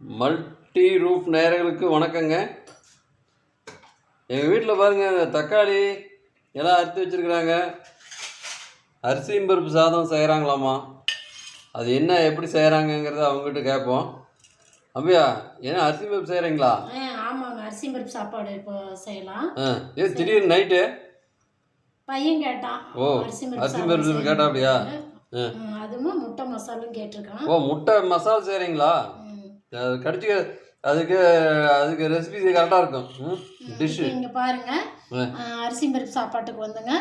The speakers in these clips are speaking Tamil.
மல்டி ரூஃப் நேயர்களுக்கு வணக்கங்க. எங்கள் வீட்டில் பாருங்க இந்த தக்காளி எல்லாம் அறுத்து வச்சிருக்கிறாங்க. அரிசியும் பருப்பு சாதம் செய்கிறாங்களாமா அது என்ன எப்படி செய்கிறாங்கங்கிறத அவங்ககிட்ட கேட்போம். அப்படியா ஏன்னா அரிசி பருப்பு செய்கிறீங்களா ஆமாங்க அரிசி பருப்பு சாப்பாடு இப்போ செய்யலாம். ஏ திடீர்னு நைட்டு? பையன் கேட்டான் ஓ அரிசி பருப்பு. கேட்டா அப்படியா? அதுவும் முட்டை மசாலும் கேட்டிருக்கான். ஓ முட்டை மசாலா செய்கிறீங்களா. அது கடிச்சு அதுக்கு அதுக்கு ரெசிபி கரெக்டாக இருக்கும். டிஷ்ஷு இங்க பாருங்க. அரிசி பருப்பு சாப்பாட்டுக்கு வந்துங்க.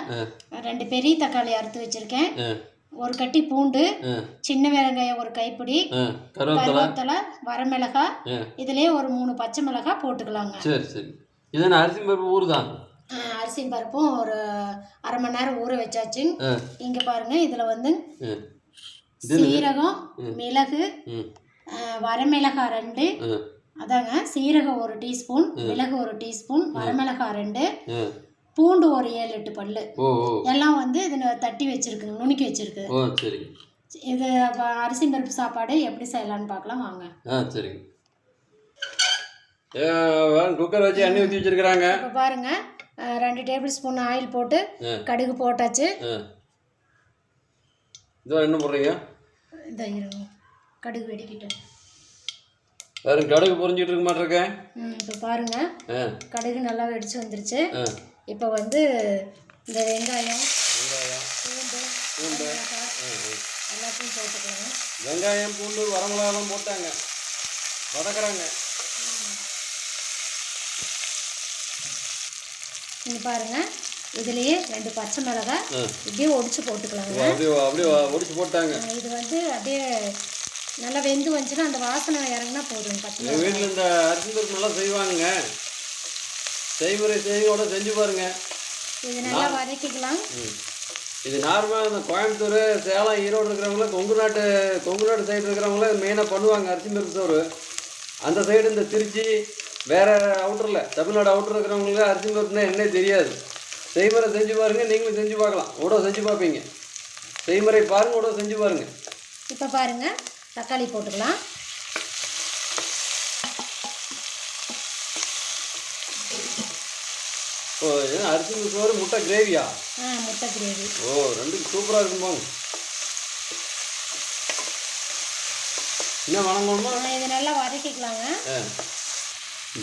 ரெண்டு பெரிய தக்காளி அறுத்து வச்சிருக்கேன். ஒரு கட்டி பூண்டு சின்ன வெங்காயம் ஒரு கைப்பிடி கருவேப்பிலை. ஆ. இதுலயே ஒரு மூணு பச்சை மிளகாய் போட்டுக்கலாங்க. சரி சரி. இது என்ன அரிசி பருப்பு ஆ, அரிசி பருப்பும் ஒரு அரை மணி நேரம் ஊற வச்சாச்சு. இங்க பாருங்க இதுல வந்து சீரகம் மிளகு வரமிளகாய் ரெண்டு. அதாங்க சீரகம் ஒரு டீஸ்பூன் மிளகு ஒரு டீஸ்பூன் வரமிளகாய் ரெண்டு. பூண்டு ஒரு ஏழு எட்டு பல்லு. எல்லாம் வந்து இதில் தட்டி வச்சிருக்குங்க நுணுக்கி வச்சிருக்கு. இது அரிசி பருப்பு சாப்பாடு எப்படி செய்யலாம்னு பார்க்கலாம் வாங்க. ஆ சரிங்க. குக்கர் வச்சு எண்ணெய் ஊற்றி வச்சிருக்கிறாங்க. இப்போ பாருங்க ரெண்டு டேபிள் ஸ்பூன் ஆயில் போட்டு. கடுகு போட்டாச்சு. இதோ என்ன போடுறீங்க. இந்த இருங்க. கடுகு வெடிக்கிட்டோம். வேறு கடுகு பொரிஞ்சிட்டு இருக்க மாட்டிருக்கேன் ம் இப்போ பாருங்க. ஆ. கடுகு நல்லா வெடிச்சு வந்துருச்சு. இப்போ வந்து இந்த வெங்காயம் பூண்டு பூண்டு. எல்லாத்தையும் போட்டுக்கோங்க. வெங்காயம் பூண்டு வரமிளகாலாம் போட்டாங்க. வதக்குறாங்க. இங்க பாருங்க. இதுலயே ரெண்டு பச்சை மிளகாய். இப்படியே ஒடிச்சு போட்டுக்கலாங்க. அப்படியே அப்படியே ஒடிச்சு போட்டாங்க. இது வந்து அப்படியே நல்லா வெந்து வந்துச்சுன்னா அந்த வாசனை இறங்கினா போதும் பச்சை வீட்டில் இந்த அரிசி நல்லா செய்வாங்க செய்முறை செய்தியோட செஞ்சு பாருங்க. இது நல்லா வதக்கிக்கலாம். இது நார்மலாக இந்த கோயம்புத்தூர் சேலம் ஈரோடு இருக்கிறவங்கள கொங்கு நாட்டு கொங்கு நாட்டு சைடு இருக்கிறவங்கள மெயினாக பண்ணுவாங்க அரிசி சோறு. அந்த சைடு இந்த திருச்சி வேற அவுட்டரில் தமிழ்நாடு அவுட்டர் இருக்கிறவங்களுக்கு அரிசி என்னே தெரியாது. செய்முறை செஞ்சு பாருங்க நீங்களும் செஞ்சு பார்க்கலாம். கூட செஞ்சு பார்ப்பீங்க. செய்முறை பாருங்க கூட செஞ்சு பாருங்க. இப்போ பாருங்க. தக்காளி போட்டுக்கலாம். ஓ அரிசி சோறு முட்டை கிரேவியா ஆ முட்டை கிரேவி ஓ ரெண்டுக்கும் சூப்பராக இருக்கும் போங்க என்ன வணங்கணுமா இது நல்லா வதக்கிக்கலாங்க.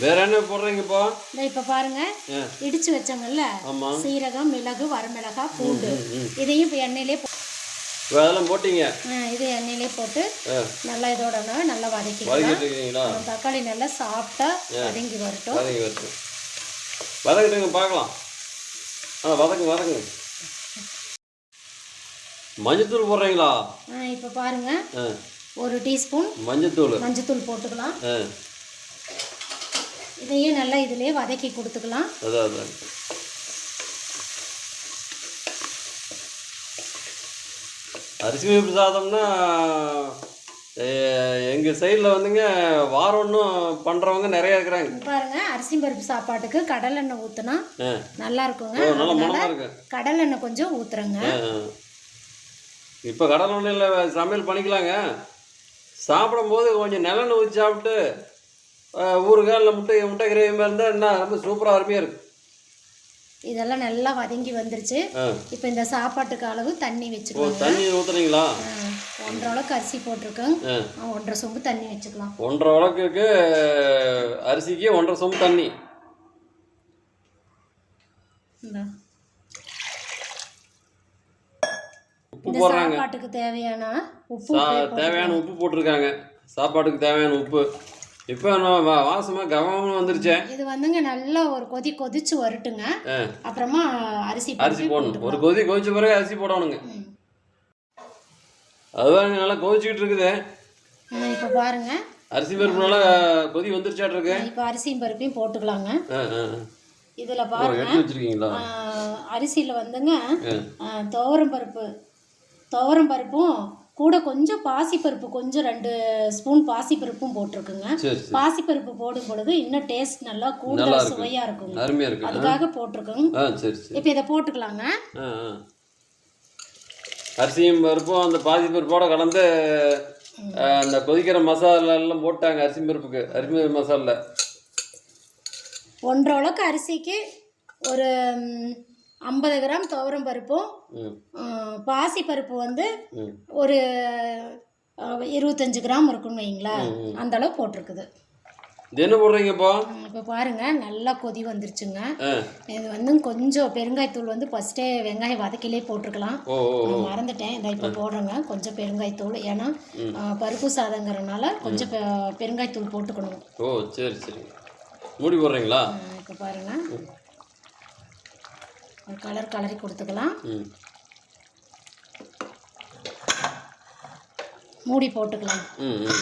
வேற என்ன போடுறீங்க இப்போ இந்த இப்போ பாருங்க. இடிச்சு வச்சோங்கல்ல? சீரகம் மிளகு வரமிளகாய் பூண்டு. இதையும் இப்போ எண்ணெயிலே அதெல்லாம் போட்டீங்க? இது எண்ணெயிலே போட்டு நல்லா இதோட நல்லா வதக்கிக்கலாம். தக்காளி நல்லா சாப்பிட்டா வதங்கி வரட்டும். வதக்கி வச்சு வதக்கிட்டுங்க பார்க்கலாம். ஆ வதக்கு வதக்குங்க மஞ்சத்தூள் போடுறீங்களா? இப்போ பாருங்க. ஒரு டீஸ்பூன் மஞ்சத்தூள். மஞ்சத்தூள் போட்டுக்கலாம். ஆ. இதையும் நல்லா இதிலே வதக்கி கொடுத்துக்கலாம். அதான் அதான். அரிசி பருப்பு சாதம்னா எங்கள் சைடில் வந்துங்க வாரம் ஒன்றும் பண்ணுறவங்க நிறைய இருக்கிறாங்க. பாருங்க அரிசி பருப்பு சாப்பாட்டுக்கு கடலெண்ணெய் ஊற்றுனா ஆ. நல்லா இருக்குங்க. நல்ல மனமாக இருக்கு. கடலெண்ணெய் கொஞ்சம் ஊற்றுறேங்க இப்போ கடல் ஒன்றில் சமையல் பண்ணிக்கலாங்க. சாப்பிடும்போது கொஞ்சம் நல்லெண்ணெய் ஊற்றி சாப்பிட்டு ஊறுகாய் இல்லை முட்டை முட்டை கிரேவி மாதிரி இருந்தால் என்ன ரொம்ப சூப்பராக அருமையாக இருக்கு. இதெல்லாம் நல்லா வதங்கி வந்துருச்சு. இப்போ இந்த சாப்பாட்டுக்கு அளவு தண்ணி வச்சுக்கலாம் தண்ணி ஊற்றுனீங்களா ஒன்றரை அளவுக்கு அரிசி ஆ, ஒன்றரை சொம்பு தண்ணி வச்சுக்கலாம். ஒன்றரை வழக்குக்கு அரிசிக்கு ஒன்றரை சொம்பு தண்ணி. உப்பு போடுறாங்க. சாப்பாட்டுக்கு தேவையான உப்பு தேவையான உப்பு போட்டிருக்காங்க. சாப்பாட்டுக்கு தேவையான உப்பு. இப்போ நான் வா- வாசமா கவனமாக வந்துருச்சே. இது வந்துங்க நல்லா ஒரு கொதி கொதிச்சு வரட்டுங்க. அப்புறமா அரிசி அரிசி போடணும். ஒரு கொதி கொதிச்ச பிறகு அரிசி போடணுங்க. அதுதான் நல்லா கொதிச்சுக்கிட்டு இருக்குது. இப்போ பாருங்க. அரிசி பருப்பு நல்லா கொதி வந்துருச்சாட்டு இருக்கு. இப்போ அரிசியும் பருப்பையும் போட்டுக்கலாங்க. இதில். பாருங்க. அரிசியில் வந்துங்க துவரம் பருப்பு. துவரம் பருப்பும் கூட கொஞ்சம் பாசிப்பருப்பு கொஞ்சம் ரெண்டு ஸ்பூன் பாசிப்பருப்பும் போட்டிருக்குங்க. பாசிப்பருப்பு போடும் பொழுது இன்னும் டேஸ்ட் நல்லா கூடுதல் இருக்கும். சுவையாக இருக்குங்க. அருமையாக இருக்கு. அதுக்காக போட்டிருக்கோங்க. இப்போ இதை போட்டுக்கலாங்க. அரிசியும் பருப்பும் அந்த பாசி பருப்போட கலந்து அந்த கொதிக்கிற மசாலா எல்லாம் போட்டாங்க அரிசி பருப்புக்கு. அரிசி மசாலா. ஒன்றரை உலக்கு அரிசிக்கு ஒரு ஐம்பது கிராம் துவரம் பருப்பும் ம் ம், பாசி பருப்பு வந்து ஒரு இருபத்தஞ்சு கிராம் இருக்குன்னு வைங்களேன் அந்த அளவு போட்டிருக்குது. இது என்ன போடுறீங்க இப்போ இப்போ பாருங்கள் நல்லா கொதி வந்துருச்சுங்க. இது வந்து கொஞ்சம் பெருங்காயத்தூள் வந்து ஃபஸ்ட்டே வெங்காயம் வதக்கிலே போட்டிருக்கலாம். மறந்துட்டேன். இந்த இப்போ போடுறேங்க. கொஞ்சம் பெருங்காயத்தூள். ஏன்னா பருப்பு சாதங்கிறனால கொஞ்சம் பெருங்காயத்தூள் போட்டுக்கணும். ஓ சரி சரி. மூடி போடுறீங்களா? இப்போ பாருங்கள் ஒரு கலர் கலரி கொடுத்துக்கலாம். மூடி போட்டுக்கலாம்.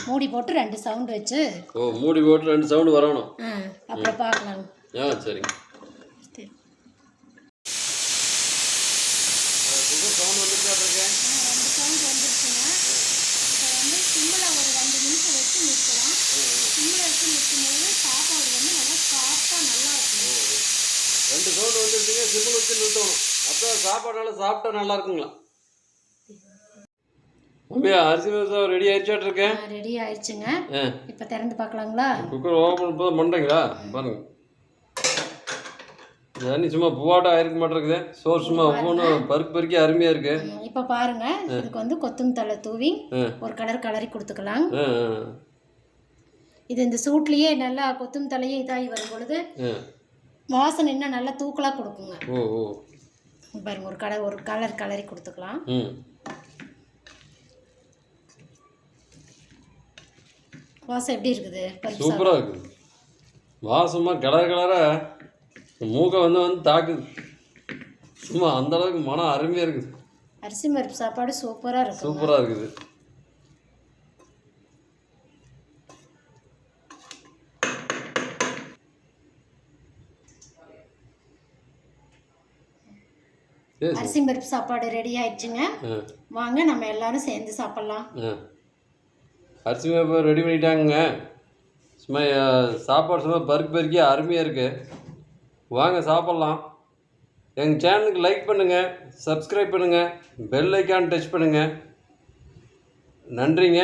மூடி போட்டு ரெண்டு சவுண்ட் வச்சு. ஓ மூடி போட்டு ரெண்டு சவுண்டு வரணும். அப்புறம் பார்க்கலாம். ஆ சரிங்க சரி. சவுண்ட் வந்துட்டு இருக்கேன் ஆ, ரெண்டு சவுண்ட் வந்துருச்சுங்க. இப்போ வந்து சிம்மில் ஒரு ரெண்டு நிமிஷம் வச்சு நிற்கலாம் சிம்மில் வச்சு நிற்கும்போது சாப்பாடு வந்து நல்லா சாஃப்டாக நல்லா இருக்கும். ரெண்டு சவுண்டு வந்துருச்சுங்க சிம்பிள் வச்சு நிறுத்தணும். அப்போ சாப்பாடு நல்லா சாப்பிட்டா நல்லா இருக்குங்களா? அரிசி மிளகா ரெடி ஆயிடுச்சாட்டு இருக்கேன். ரெடி ஆயிடுச்சுங்க. இப்போ திறந்து பார்க்கலாங்களா? குக்கர் ஓப்பன் இப்போ பண்ணுறீங்களா பாருங்க. தண்ணி சும்மா பூவாட்டம் ஆயிருக்க மாட்டேங்குது சோறு சும்மா ஒவ்வொன்றும் பருக்கி அருமையாக இருக்கு. இப்போ பாருங்க இதுக்கு வந்து கொத்தமல்லி தழை தூவி ஒரு கலர் கலரி கொடுத்துக்கலாம். இது இந்த சூட்லேயே நல்லா தலையே இதாகி வரும் பொழுது வாசனை இன்னும் நல்லா தூக்கலாக கொடுக்குங்க. பாருங்க ஒரு கலர் ஒரு கலர் கலரி கொடுத்துக்கலாம். வாசம் எப்படி இருக்குது? சூப்பராக இருக்குது. வாசமாக கலர் கலராக மூக்கை வந்து வந்து தாக்குது. சும்மா அந்த அளவுக்கு மனம் அருமையாக இருக்குது. அரிசி பருப்பு சாப்பாடு சூப்பராக இருக்கும். சூப்பராக இருக்குது. அரிசி பருப்பு சாப்பாடு ரெடி ஆயிடுச்சுங்க. வாங்க நம்ம எல்லாரும் சேர்ந்து சாப்பிட்லாம். அரிசி மாவு ரெடி பண்ணிட்டாங்க சும்மா சாப்பாடு சும்மா பருக்கு பருக்கி அருமையாக இருக்குது வாங்க சாப்பிட்லாம். எங்கள் சேனலுக்கு லைக் பண்ணுங்கள் சப்ஸ்கிரைப் பண்ணுங்கள் பெல் ஐக்கான் டச் பண்ணுங்கள் நன்றிங்க.